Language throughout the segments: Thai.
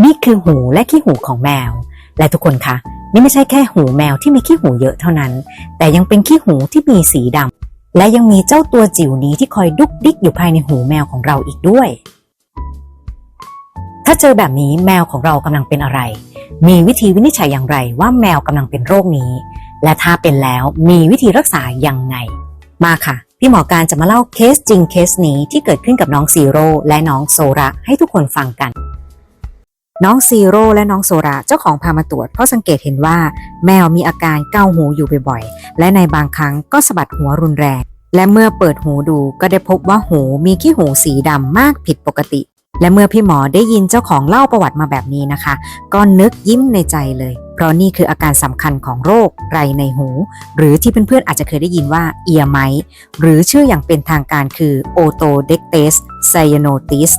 นี่คือหูและขี้หูของแมว และทุกคนคะนี่ไม่ใช่แค่หูแมวที่มีขี้หูเยอะเท่านั้น แต่ยังเป็นขี้หูที่มีสีดำและยังมีเจ้าตัวจิ๋วนี้ที่คอยดุกดิกอยู่ภายในหูแมวของเราอีกด้วย ถ้าเจอแบบนี้แมวของเรากำลังเป็นอะไร มีวิธีวินิจฉัยอย่างไรว่าแมวกำลังเป็นโรคนี้ และถ้าเป็นแล้วมีวิธีรักษายังไง มาค่ะ พี่หมอการจะมาเล่าเคสจริงเคสนี้ที่เกิดขึ้นกับน้องซีโร่และน้องโซระให้ทุกคนฟังกัน น้องซีโร่และน้องโซระเจ้าของพามาตรวจเพราะสังเกตเห็นว่า แมวมีอาการเกาหูอยู่บ่อยๆ และในบางครั้งก็สะบัดหัวรุนแรง และเมื่อเปิดหูดูก็ได้พบว่าหูมีขี้หูสีดำมากผิดปกติ และเมื่อพี่หมอได้ยินเจ้าของเล่าประวัติมาแบบนี้นะคะ ก็นึกยิ้มในใจเลย เพราะนี่คืออาการสำคัญของโรคไรในหู หรือที่เพื่อนๆอาจจะเคยได้ยินว่าเอียไมหรือชื่ออย่างเป็นทางการคือโอโตเดกเตสไซโนติส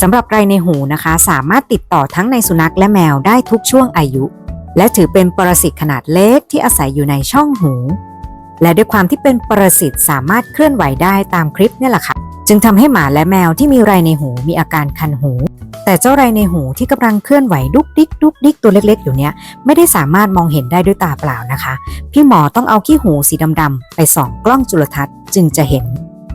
สำหรับไรในหูนะคะ สามารถติดต่อทั้งในสุนัขและแมวได้ทุกช่วงอายุ และถือเป็นปรสิตขนาดเล็กที่อาศัยอยู่ในช่องหู และด้วยความที่เป็นปรสิตสามารถเคลื่อนไหวได้ตามคลิปนี่แหละค่ะ จึงทำให้หมาและแมวที่มีไรในหูมีอาการคันหู แต่เจ้าไรในหูที่กำลังเคลื่อนไหวดุกดิกดุกดิกตัวเล็กๆ อยู่เนี้ยไม่ได้สามารถมองเห็นได้ด้วยตาเปล่านะคะ พี่หมอต้องเอาขี้หูสีดำๆไปส่องกล้องจุลทรรศน์จึงจะเห็น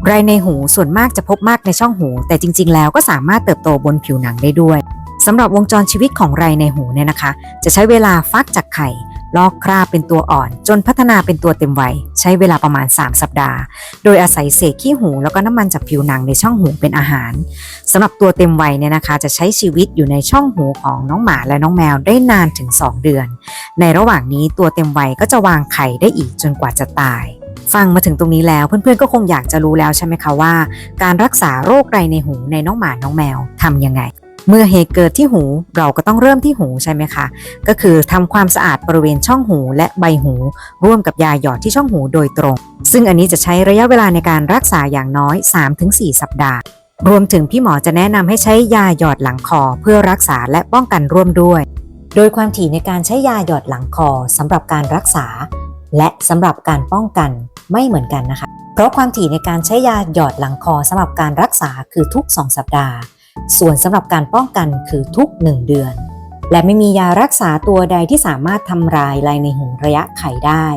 ไรในหูส่วนมากจะพบมากในช่องหู แต่จริง ๆ แล้วก็สามารถเติบโตบนผิวหนังได้ด้วยสำหรับวงจรชีวิตของไรในหูเนี่ยนะคะ จะใช้เวลาฟักจากไข่ ลอกคราบเป็นตัวอ่อน จนพัฒนาเป็นตัวเต็มวัยใช้เวลาประมาณ 3 สัปดาห์ โดยอาศัยเศษขี้หูแล้วก็น้ำมันจากผิวหนังในช่องหูเป็นอาหารสำหรับตัวเต็มวัยเนี่ยนะคะ จะใช้ชีวิตอยู่ในช่องหูของน้องหมาและน้องแมวได้นานถึง 2 เดือน ในระหว่างนี้ตัวเต็มวัยก็จะวางไข่ได้อีกจนกว่าจะตาย ฟังมาถึงตรงนี้แล้วเพื่อนๆก็คงอยากจะรู้แล้วใช่ไหมคะว่า การรักษาโรคไรในหูในน้องหมาน้องแมวทำยังไง เมื่อเหตุเกิดที่หูเราก็ต้องเริ่มที่หูใช่ไหมคะ ก็คือทำความสะอาดบริเวณช่องหูและใบหู ร่วมกับยาหยอดที่ช่องหูโดยตรง ซึ่งอันนี้จะใช้ระยะเวลาในการรักษาอย่างน้อย 3-4 สัปดาห์ รวมถึงพี่หมอจะแนะนำให้ใช้ยาหยอดหลังคอ เพื่อรักษาและป้องกันร่วมด้วย โดยความถี่ในการใช้ยาหยอดหลังคอสำหรับการรักษา และสำหรับการป้องกันไม่เหมือนกันนะคะ เพราะความถี่ในการใช้ยาหยอดหลังคอสำหรับการรักษาคือทุก 2 สัปดาห์ ส่วนสำหรับการป้องกันคือทุก 1 เดือน และไม่มียารักษาตัวใดที่สามารถทำลายลายในหูระยะไขได้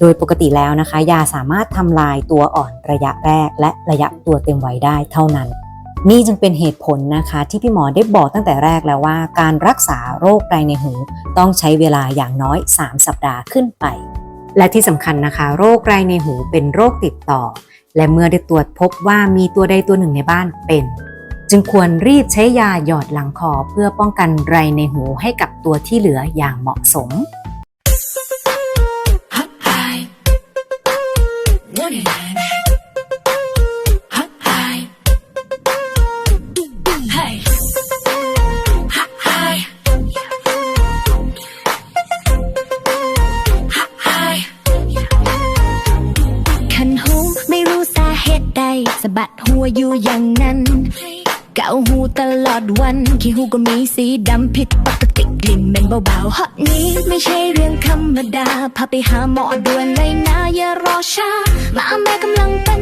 โดยปกติแล้วนะคะ ยาสามารถทำลายตัวอ่อนระยะแรก และระยะตัวเต็มวัยได้เท่านั้นนี่จึงเป็นเหตุผลนะคะที่พี่หมอได้บอกตั้งแต่แรกแล้วว่า การรักษาโรคไรในหู ต้องใช้เวลาอย่างน้อย 3 สัปดาห์ขึ้นไป และที่สำคัญนะคะ โรคไรในหูเป็นโรคติดต่อ และเมื่อได้ตรวจพบว่ามีตัวใดตัวหนึ่งในบ้านเป็น จึงควรรีบใช้ยาหยอดหลังคอเพื่อป้องกันไรในหูให้กับตัวที่เหลืออย่างเหมาะสม สะบัดหัวอยู่อย่างนั้น เกาหูตลอดวันขี้หูก็มีสีดำผิดปกติกลิ่นเหม็นเบาๆฮอตนี้ไม่ใช่เรื่องธรรมดา พาไปหาหมอด่วนเลยนะอย่ารอช้า มาแม่กำลังเป็น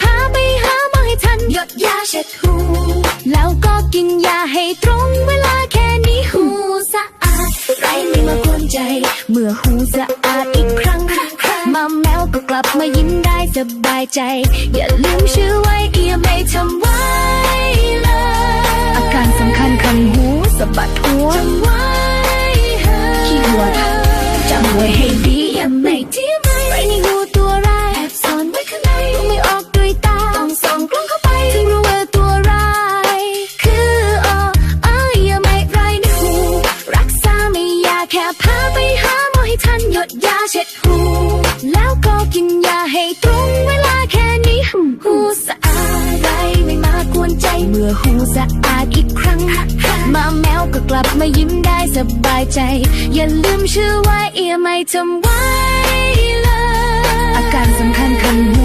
พาไปหาหมอให้ทันหยดยาเช็ดหูแล้วก็กินยาให้ตรงเวลาแค่นี้หูสะอาดไรไม่มากวนใจ เมื่อหูสะอาดอีกครั้งมาแมวก็กลับมายิ้มได้สบายใจ อย่าลืมชื่อไว้เอียไม่ทำไว้เลยอาการสำคัญคันหูสะบัดหัวจำไว้ขี้หัวจำไว้ให้ดีอย่าไม่ที่ไหมไรในหู พาไปหาหมอให้ทันหยดยาเช็ดหู แล้วก็กินยาให้ตรงเวลาแค่นี้หูสะอาดไรไม่มากวนใจ เมื่อหูสะอาดอีกครั้ง มาแมวก็กลับมายิ้มได้สบายใจ อย่าลืมชื่อว่าเอียไม่ทำไว้เลย อาการสำคัญคือ